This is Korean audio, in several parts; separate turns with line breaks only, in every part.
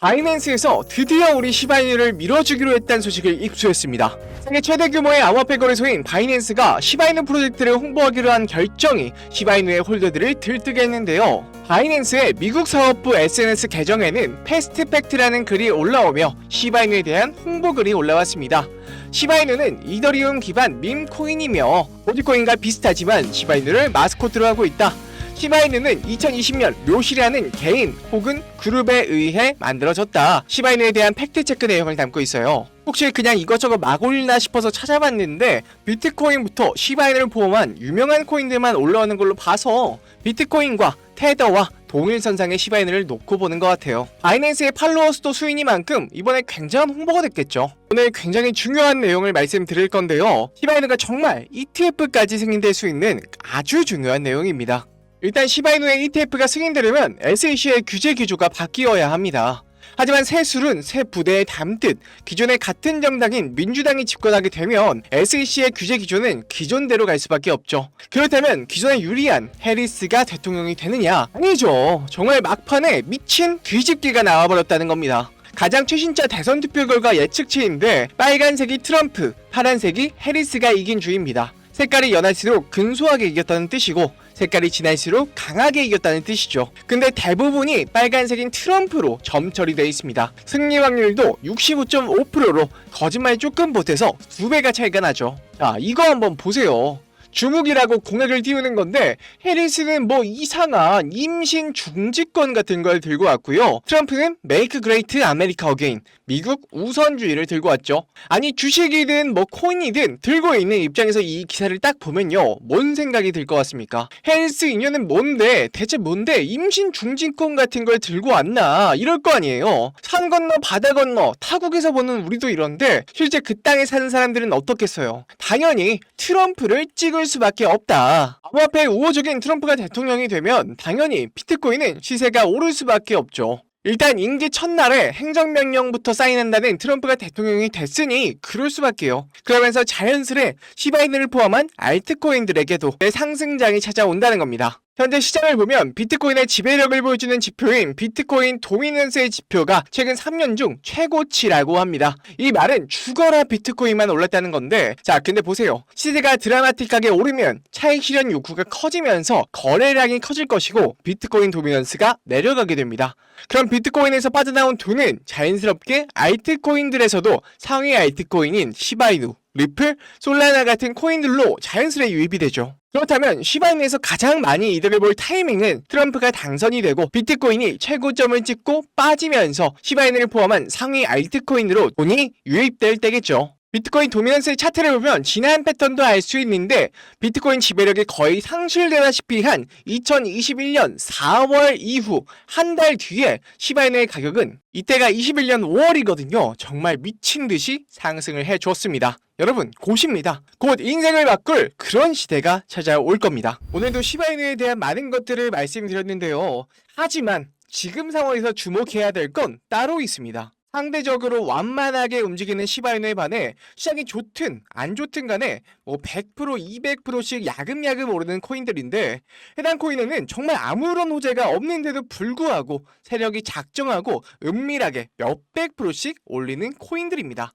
바이낸스에서 드디어 우리 시바이누를 밀어주기로 했다는 소식을 입수했습니다. 세계 최대 규모의 암호화폐 거래소인 바이낸스가 시바이누 프로젝트를 홍보하기로 한 결정이 시바이누의 홀더들을 들뜨게 했는데요. 바이낸스의 미국 사업부 SNS 계정에는 패스트 팩트라는 글이 올라오며 시바이누에 대한 홍보 글이 올라왔습니다. 시바이누는 이더리움 기반 밈 코인이며 도지코인과 비슷하지만 시바이누를 마스코트로 하고 있다. 시바이누는 2020년 묘시라는 개인 혹은 그룹에 의해 만들어졌다. 시바이누에 대한 팩트체크 내용을 담고 있어요. 혹시 그냥 이것저것 막 올리나 싶어서 찾아봤는데 비트코인부터 시바이누를 포함한 유명한 코인들만 올라오는 걸로 봐서 비트코인과 테더와 동일선상의 시바이누를 놓고 보는 것 같아요. 바이낸스의 팔로워 수도 수이니만큼 이번에 굉장한 홍보가 됐겠죠. 오늘 굉장히 중요한 내용을 말씀드릴 건데요. 시바이누가 정말 ETF까지 승인될 수 있는 아주 중요한 내용입니다. 일단 시바이누의 ETF가 승인되려면 SEC의 규제 기조가 바뀌어야 합니다. 하지만 새 술은 새 부대에 담듯 기존의 같은 정당인 민주당이 집권하게 되면 SEC의 규제 기조는 기존대로 갈 수밖에 없죠. 그렇다면 기존에 유리한 해리스가 대통령이 되느냐? 아니죠. 정말 막판에 미친 뒤집기가 나와버렸다는 겁니다. 가장 최신자 대선 투표 결과 예측치인데 빨간색이 트럼프, 파란색이 해리스가 이긴 주입니다. 색깔이 연할수록 근소하게 이겼다는 뜻이고 색깔이 진할수록 강하게 이겼다는 뜻이죠. 근데 대부분이 빨간색인 트럼프로 점 처리되어 있습니다. 승리 확률도 65.5%로 거짓말 조금 못해서 두 배가 차이가 나죠. 자, 이거 한번 보세요. 주묵이라고 공약을 띄우는 건데 해리스는 뭐 이상한 임신 중지권 같은 걸 들고 왔고요. 트럼프는 Make Great America Again 미국 우선주의를 들고 왔죠. 아니 주식이든 뭐 코인이든 들고 있는 입장에서 이 기사를 딱 보면요. 뭔 생각이 들 것 같습니까? 헬스 인연은 뭔데 대체 뭔데 임신 중지권 같은 걸 들고 왔나 이럴 거 아니에요. 산 건너 바다 건너 타국에서 보는 우리도 이런데 실제 그 땅에 사는 사람들은 어떻겠어요? 당연히 트럼프를 찍을 수밖에 없다. 암호화폐 우호적인 트럼프가 대통령이 되면 당연히 비트코인은 시세가 오를 수밖에 없죠. 일단 임기 첫날에 행정명령부터 사인한다는 트럼프가 대통령이 됐으니 그럴 수밖에요. 그러면서 자연스레 시바이누를 포함한 알트코인들에게도 상승장이 찾아온다는 겁니다. 현재 시장을 보면 비트코인의 지배력을 보여주는 지표인 비트코인 도미넌스의 지표가 최근 3년 중 최고치라고 합니다. 이 말은 죽어라 비트코인만 올랐다는 건데 자 근데 보세요. 시세가 드라마틱하게 오르면 차익 실현 욕구가 커지면서 거래량이 커질 것이고 비트코인 도미넌스가 내려가게 됩니다. 그럼 비트코인에서 빠져나온 돈은 자연스럽게 알트코인들에서도 상위 알트코인인 시바이누, 리플, 솔라나 같은 코인들로 자연스레 유입이 되죠. 그렇다면 시바이누에서 가장 많이 이득을 볼 타이밍은 트럼프가 당선이 되고 비트코인이 최고점을 찍고 빠지면서 시바이누를 포함한 상위 알트코인으로 돈이 유입될 때겠죠. 비트코인 도미넌스의 차트를 보면 지난 패턴도 알 수 있는데 비트코인 지배력이 거의 상실되다시피 한 2021년 4월 이후 한 달 뒤에 시바이누의 가격은 이때가 21년 5월이거든요. 정말 미친 듯이 상승을 해 줬습니다. 여러분 곧입니다. 곧 인생을 바꿀 그런 시대가 찾아올 겁니다. 오늘도 시바이누에 대한 많은 것들을 말씀드렸는데요. 하지만 지금 상황에서 주목해야 될 건 따로 있습니다. 상대적으로 완만하게 움직이는 시바이누에 반해 시장이 좋든 안 좋든 간에 뭐 100% 200%씩 야금야금 오르는 코인들인데 해당 코인에는 정말 아무런 호재가 없는데도 불구하고 세력이 작정하고 은밀하게 몇백 프로씩 올리는 코인들입니다.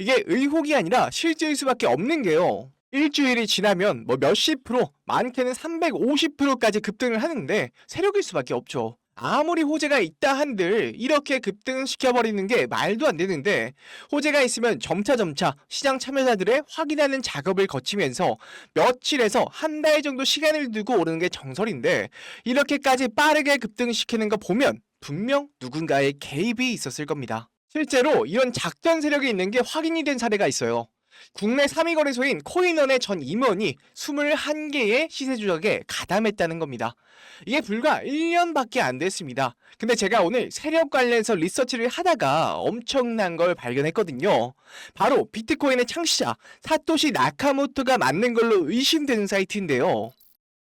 이게 의혹이 아니라 실제일 수밖에 없는 게요. 일주일이 지나면 뭐 몇십 프로, 많게는 350%까지 급등을 하는데 세력일 수밖에 없죠. 아무리 호재가 있다 한들 이렇게 급등시켜버리는 게 말도 안 되는데 호재가 있으면 점차점차 시장 참여자들의 확인하는 작업을 거치면서 며칠에서 한 달 정도 시간을 두고 오르는 게 정설인데 이렇게까지 빠르게 급등시키는 거 보면 분명 누군가의 개입이 있었을 겁니다. 실제로 이런 작전 세력이 있는 게 확인이 된 사례가 있어요. 국내 3위 거래소인 코인원의 전 임원이 21개의 시세 조작에 가담했다는 겁니다. 이게 불과 1년밖에 안 됐습니다. 근데 제가 오늘 세력 관련해서 리서치를 하다가 엄청난 걸 발견했거든요. 바로 비트코인의 창시자 사토시 나카모토가 맞는 걸로 의심되는 사이트인데요.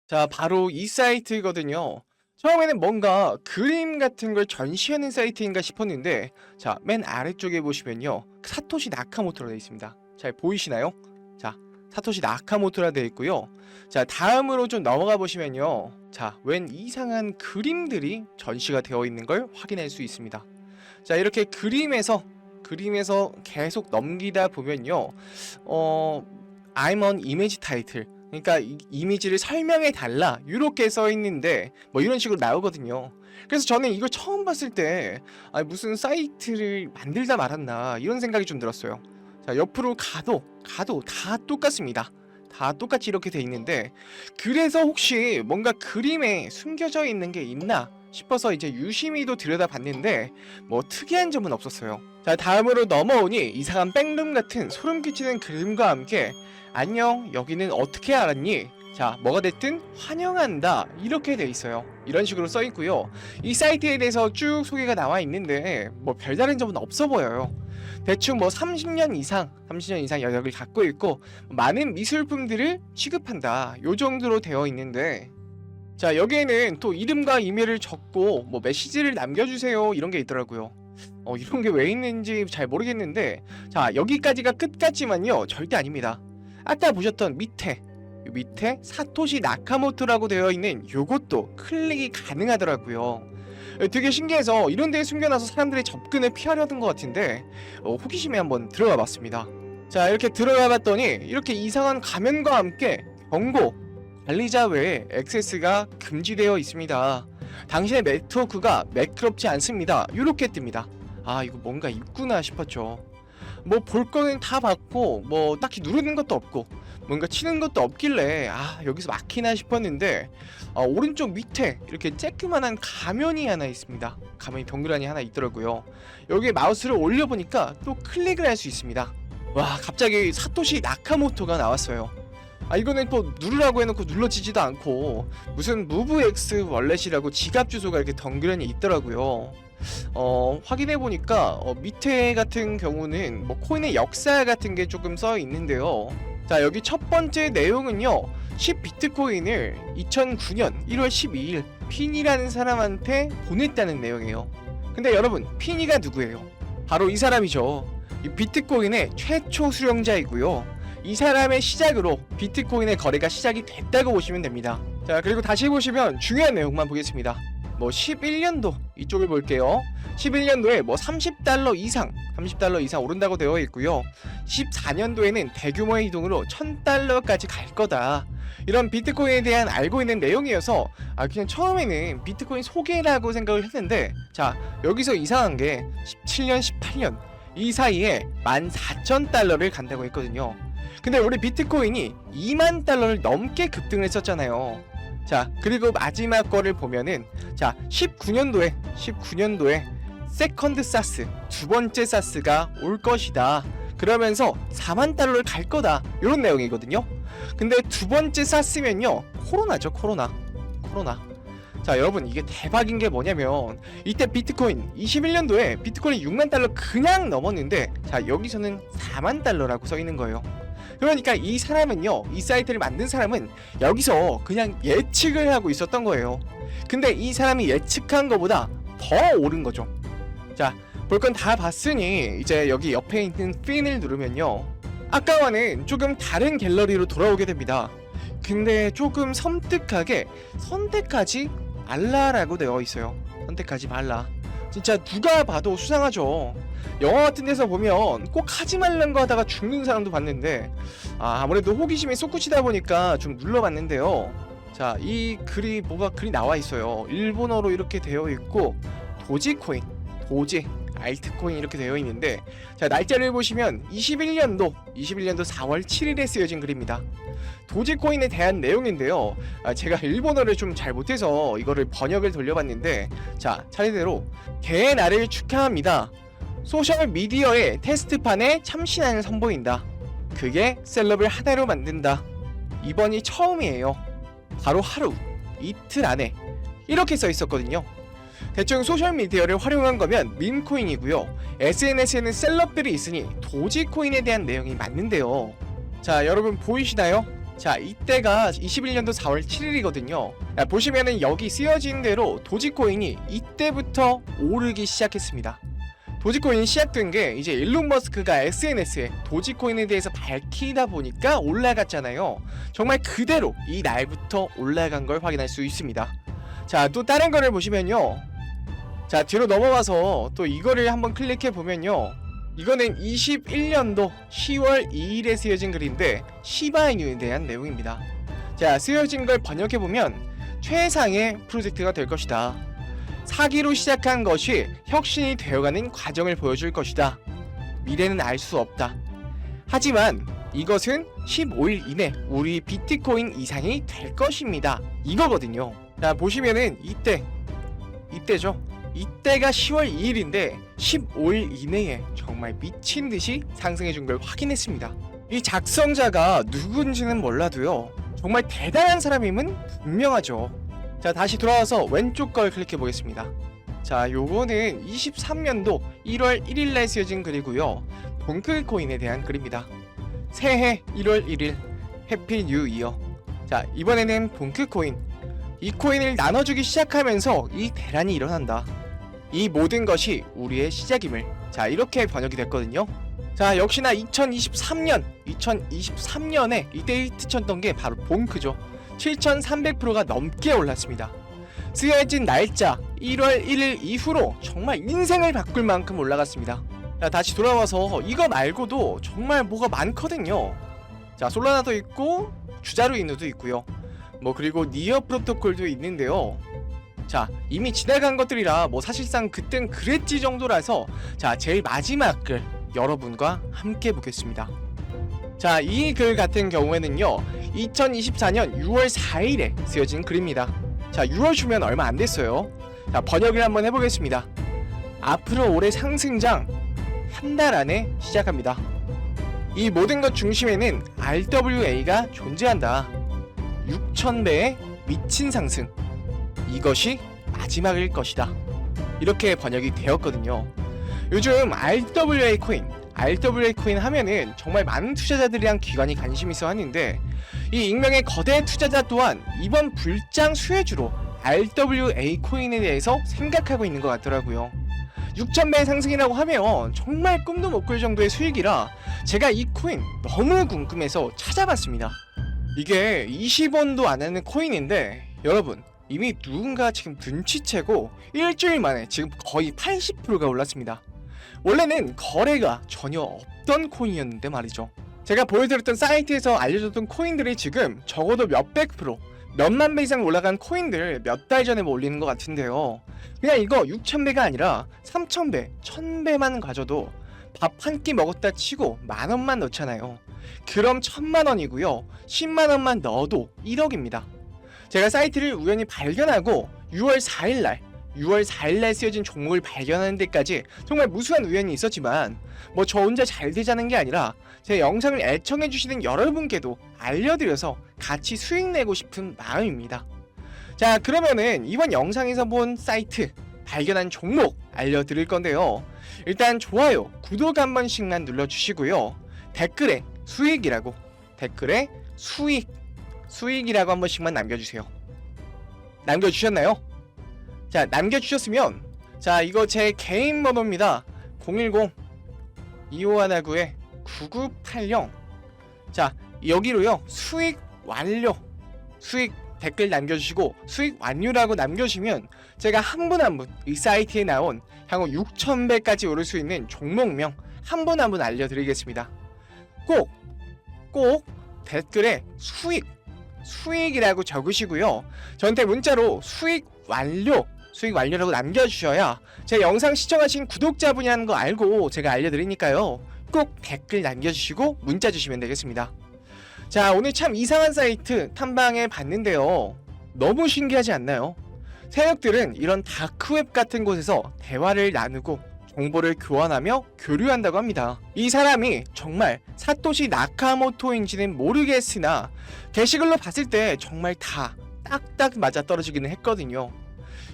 자, 바로 이 사이트거든요. 처음에는 뭔가 그림 같은 걸 전시하는 사이트인가 싶었는데 자, 맨 아래쪽에 보시면요. 사토시 나카모토로 되어 있습니다. 잘 보이시나요? 자, 사토시 나카모토라 되어 있고요. 자, 다음으로 좀 넘어가 보시면요. 자, 웬 이상한 그림들이 전시가 되어 있는 걸 확인할 수 있습니다. 자 이렇게 그림에서 그림에서 계속 넘기다 보면요 어 I'm on image title 그러니까 이, 이미지를 설명해 달라 이렇게 써 있는데 뭐 이런 식으로 나오거든요 그래서 저는 이걸 처음 봤을 때 아, 무슨 사이트를 만들다 말았나 이런 생각이 좀 들었어요 자 옆으로 가도 가도 다 똑같습니다 다 똑같이 이렇게 돼 있는데 그래서 혹시 뭔가 그림에 숨겨져 있는 게 있나 싶어서 이제 유심히도 들여다봤는데 뭐 특이한 점은 없었어요. 자 다음으로 넘어오니 이상한 백룸 같은 소름 끼치는 그림과 함께 안녕 여기는 어떻게 알았니? 자 뭐가 됐든 환영한다 이렇게 돼 있어요. 이런 식으로 써 있고요. 이 사이트에 대해서 쭉 소개가 나와 있는데 뭐 별다른 점은 없어 보여요. 대충 뭐 30년 이상, 30년 이상 여력을 갖고 있고 많은 미술품들을 취급한다. 요 정도로 되어 있는데 자 여기에는 또 이름과 이메일을 적고 뭐 메시지를 남겨 주세요 이런 게 있더라고요. 어 이런 게 왜 있는지 잘 모르겠는데 자 여기까지가 끝 같지만요 절대 아닙니다. 아까 보셨던 밑에 요 밑에 사토시 나카모토라고 되어 있는 요것도 클릭이 가능하더라고요. 어, 되게 신기해서 이런 데에 숨겨놔서 사람들의 접근을 피하려던 것 같은데 어, 호기심에 한번 들어가 봤습니다. 자 이렇게 들어가 봤더니 이렇게 이상한 가면과 함께 경고 관리자 외에 액세스가 금지되어 있습니다. 당신의 네트워크가 매끄럽지 않습니다. 이렇게 뜹니다. 아 이거 뭔가 있구나 싶었죠. 뭐 볼 거는 다 봤고 뭐 딱히 누르는 것도 없고 뭔가 치는 것도 없길래 아 여기서 막히나 싶었는데 아, 오른쪽 밑에 이렇게 쬐끄만한 가면이 하나 있습니다. 가면이 동그라니 하나 있더라고요. 여기에 마우스를 올려보니까 또 클릭을 할 수 있습니다. 와 갑자기 사토시 나카모토가 나왔어요. 아 이거는 또 누르라고 해놓고 눌러지지도 않고 무슨 무브X 월렛이라고 지갑 주소가 이렇게 덩그러니 있더라고요. 어 확인해 보니까 어, 밑에 같은 경우는 뭐 코인의 역사 같은 게 조금 써 있는데요. 자 여기 첫 번째 내용은요. 10 비트코인을 2009년 1월 12일 핀이라는 사람한테 보냈다는 내용이에요. 근데 여러분 핀이가 누구예요? 바로 이 사람이죠. 이 비트코인의 최초 수령자이고요. 이 사람의 시작으로 비트코인의 거래가 시작이 됐다고 보시면 됩니다. 자, 그리고 다시 보시면 중요한 내용만 보겠습니다. 뭐 11년도 이쪽을 볼게요. 11년도에 뭐 30달러 이상, 30달러 이상 오른다고 되어 있고요. 14년도에는 대규모의 이동으로 1000달러까지 갈 거다. 이런 비트코인에 대한 알고 있는 내용이어서 아 그냥 처음에는 비트코인 소개라고 생각을 했는데 자 여기서 이상한 게 17년 18년 이 사이에 14,000달러를 간다고 했거든요. 근데 우리 비트코인이 2만 달러를 넘게 급등을 했었잖아요. 자, 그리고 마지막 거를 보면은 자, 19년도에 19년도에 세컨드 사스 두 번째 사스가 올 것이다. 그러면서 4만 달러를 갈 거다. 이런 내용이거든요. 근데 두 번째 사스면요. 코로나죠, 코로나. 코로나. 자, 여러분 이게 대박인 게 뭐냐면 이때 비트코인 21년도에 비트코인이 6만 달러 그냥 넘었는데 자, 여기서는 4만 달러라고 써 있는 거예요. 그러니까 이 사람은요, 이 사이트를 만든 사람은 여기서 그냥 예측을 하고 있었던 거예요. 근데 이 사람이 예측한 것보다 더 오른 거죠. 자, 볼 건 다 봤으니 이제 여기 옆에 있는 핀을 누르면요. 아까와는 조금 다른 갤러리로 돌아오게 됩니다. 근데 조금 섬뜩하게 선택하지 말라라고 되어 있어요. 선택하지 말라. 진짜 누가 봐도 수상하죠. 영화 같은 데서 보면 꼭 하지 말란 거 하다가 죽는 사람도 봤는데 아, 아무래도 호기심이 솟구치다 보니까 좀 눌러봤는데요. 자, 이 글이 뭐가 글이 나와 있어요. 일본어로 이렇게 되어 있고 도지코인, 도지, 알트코인 이렇게 되어 있는데 자, 날짜를 보시면 21년도 21년도 4월 7일에 쓰여진 글입니다. 도지코인에 대한 내용인데요. 아, 제가 일본어를 좀 잘 못해서 이거를 번역을 돌려봤는데 자, 차례대로 개의 날을 축하합니다. 소셜 미디어의 테스트판에 참신함을 선보인다. 그게 셀럽을 하나로 만든다. 이번이 처음이에요. 바로 하루, 이틀 안에 이렇게 써 있었거든요. 대충 소셜 미디어를 활용한 거면 밈코인이고요. SNS에는 셀럽들이 있으니 도지코인에 대한 내용이 맞는데요. 자, 여러분 보이시나요? 자, 이때가 21년도 4월 7일이거든요. 보시면은 여기 쓰여진 대로 도지코인이 이때부터 오르기 시작했습니다. 도지코인이 시작된 게 이제 일론 머스크가 SNS에 도지코인에 대해서 밝히다 보니까 올라갔잖아요. 정말 그대로 이 날부터 올라간 걸 확인할 수 있습니다. 자, 또 다른 거를 보시면요. 자 뒤로 넘어가서 또 이거를 한번 클릭해 보면요. 이거는 21년도 10월 2일에 쓰여진 글인데 시바이뉴에 대한 내용입니다. 자 쓰여진 걸 번역해 보면 최상의 프로젝트가 될 것이다. 사기로 시작한 것이 혁신이 되어가는 과정을 보여줄 것이다. 미래는 알 수 없다. 하지만 이것은 15일 이내 우리 비트코인 이상이 될 것입니다. 이거거든요 자 보시면은 이때 이때죠 이때가 10월 2일인데 15일 이내에 정말 미친 듯이 상승해 준 걸 확인했습니다. 이 작성자가 누군지는 몰라도요. 정말 대단한 사람임은 분명하죠. 자, 다시 돌아와서 왼쪽 걸 클릭해 보겠습니다. 자, 요거는 23년도 1월 1일 날 쓰여진 글이고요. 동클코인에 대한 글입니다. 새해 1월 1일 해피 뉴 이어. 자, 이번에는 동클코인. 이 코인을 나눠주기 시작하면서 이 대란이 일어난다. 이 모든 것이 우리의 시작임을. 자 이렇게 번역이 됐거든요. 자 역시나 2023년 2023년에 이 데이트 쳤던 게 바로 봉크죠. 7300%가 넘게 올랐습니다. 쓰여진 날짜 1월 1일 이후로 정말 인생을 바꿀 만큼 올라갔습니다. 자 다시 돌아와서 이거 말고도 정말 뭐가 많거든요. 자 솔라나도 있고 주자루 인우도 있고요 뭐 그리고 니어 프로토콜도 있는데요. 자 이미 지나간 것들이라 뭐 사실상 그땐 그랬지 정도라서 자 제일 마지막 글 여러분과 함께 보겠습니다. 자 이 글 같은 경우에는요 2024년 6월 4일에 쓰여진 글입니다. 자 6월 주면 얼마 안 됐어요. 자 번역을 한번 해보겠습니다. 앞으로 올해 상승장 한 달 안에 시작합니다. 이 모든 것 중심에는 RWA가 존재한다 6000배의 미친 상승 이것이 마지막일 것이다. 이렇게 번역이 되었거든요. 요즘 RWA 코인, RWA 코인 하면은 정말 많은 투자자들이랑 기관이 관심 있어 하는데 이 익명의 거대 투자자 또한 이번 불장 수혜주로 RWA 코인에 대해서 생각하고 있는 것 같더라고요. 6,000배 상승이라고 하면 정말 꿈도 못 꿀 정도의 수익이라 제가 이 코인 너무 궁금해서 찾아봤습니다. 이게 20원도 안 하는 코인인데 여러분 이미 누군가 지금 눈치채고 일주일 만에 지금 거의 80%가 올랐습니다. 원래는 거래가 전혀 없던 코인이었는데 말이죠. 제가 보여드렸던 사이트에서 알려줬던 코인들이 지금 적어도 몇백 프로, 몇만 배 이상 올라간 코인들 몇 달 전에 뭐 올리는 것 같은데요. 그냥 이거 6,000배가 아니라 3,000배, 1,000배만 가져도 밥 한 끼 먹었다 치고 만 원만 넣잖아요. 그럼 천만 원이고요. 10만 원만 넣어도 1억입니다. 제가 사이트를 우연히 발견하고 6월 4일 날 6월 4일 날 쓰여진 종목을 발견하는 데까지 정말 무수한 우연이 있었지만 뭐 저 혼자 잘 되자는 게 아니라 제 영상을 애청해 주시는 여러분께도 알려드려서 같이 수익 내고 싶은 마음입니다. 자 그러면은 이번 영상에서 본 사이트 발견한 종목 알려드릴 건데요. 일단 좋아요, 구독 한 번씩만 눌러주시고요. 댓글에 수익이라고 댓글에 수익 수익이라고 한 번씩만 남겨주세요. 남겨주셨나요? 자, 남겨주셨으면, 자, 이거 제 개인 번호입니다. 010 2519에 9980. 자, 여기로요, 수익 완료. 수익 댓글 남겨주시고, 수익 완료라고 남겨주시면, 제가 한 분 한 분, 이 사이트에 나온 향후 6,000배까지 오를 수 있는 종목명 한 분 한 분 알려드리겠습니다. 꼭, 꼭 댓글에 수익, 수익이라고 적으시고요. 저한테 문자로 수익 완료, 수익 완료라고 남겨주셔야 제 영상 시청하신 구독자분이라는 거 알고 제가 알려드리니까요. 꼭 댓글 남겨주시고 문자 주시면 되겠습니다. 자, 오늘 참 이상한 사이트 탐방해 봤는데요. 너무 신기하지 않나요? 세력들은 이런 다크웹 같은 곳에서 대화를 나누고 정보를 교환하며 교류한다고 합니다. 이 사람이 정말 사토시 나카모토인지는 모르겠으나 게시글로 봤을 때 정말 다 딱딱 맞아 떨어지기는 했거든요.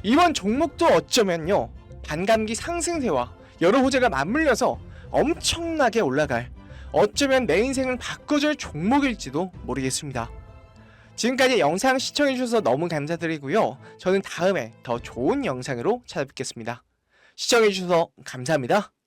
이번 종목도 어쩌면요 반감기 상승세와 여러 호재가 맞물려서 엄청나게 올라갈 어쩌면 내 인생을 바꿔줄 종목일지도 모르겠습니다. 지금까지 영상 시청해주셔서 너무 감사드리고요. 저는 다음에 더 좋은 영상으로 찾아뵙겠습니다. 시청해주셔서 감사합니다.